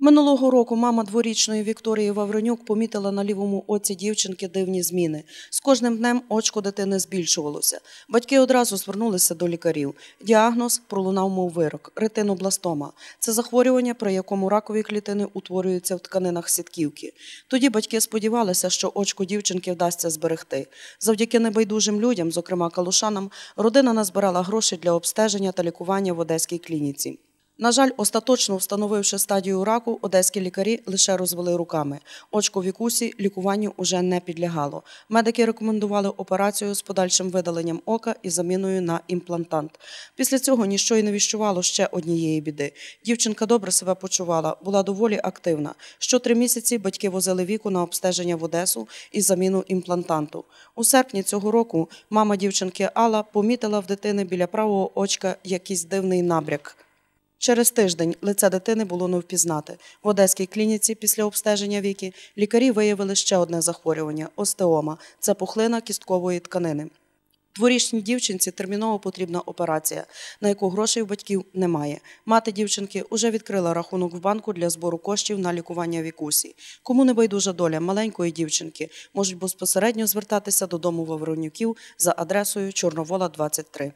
Минулого року мама дворічної Вікторії Вавренюк помітила на лівому оці дівчинки дивні зміни. З кожним днем очко дитини збільшувалося. Батьки одразу звернулися до лікарів. Діагноз пролунав мов вирок – ретинобластома. Це захворювання, при якому ракові клітини утворюються в тканинах сітківки. Тоді батьки сподівалися, що очко дівчинки вдасться зберегти. Завдяки небайдужим людям, зокрема калушанам, родина назбирала гроші для обстеження та лікування в одеській клініці. На жаль, остаточно встановивши стадію раку, одеські лікарі лише розвели руками. Очко Вікусі лікуванню уже не підлягало. Медики рекомендували операцію з подальшим видаленням ока і заміною на імплантант. Після цього ніщо й не віщувало ще однієї біди. Дівчинка добре себе почувала, була доволі активна. Що три місяці батьки возили віку на обстеження в Одесу і заміну імплантанту. У серпні цього року мама дівчинки Алла помітила в дитини біля правого очка якийсь дивний набряк. Через тиждень лице дитини було не впізнати. В одеській клініці після обстеження віки лікарі виявили ще одне захворювання остеома це пухлина кісткової тканини. Дворічній дівчинці терміново потрібна операція, на яку грошей у батьків немає. Мати дівчинки уже відкрила рахунок в банку для збору коштів на лікування вікусі. Кому не байдужа доля маленької дівчинки можуть безпосередньо звертатися додому Вавронюків за адресою Чорновола 23.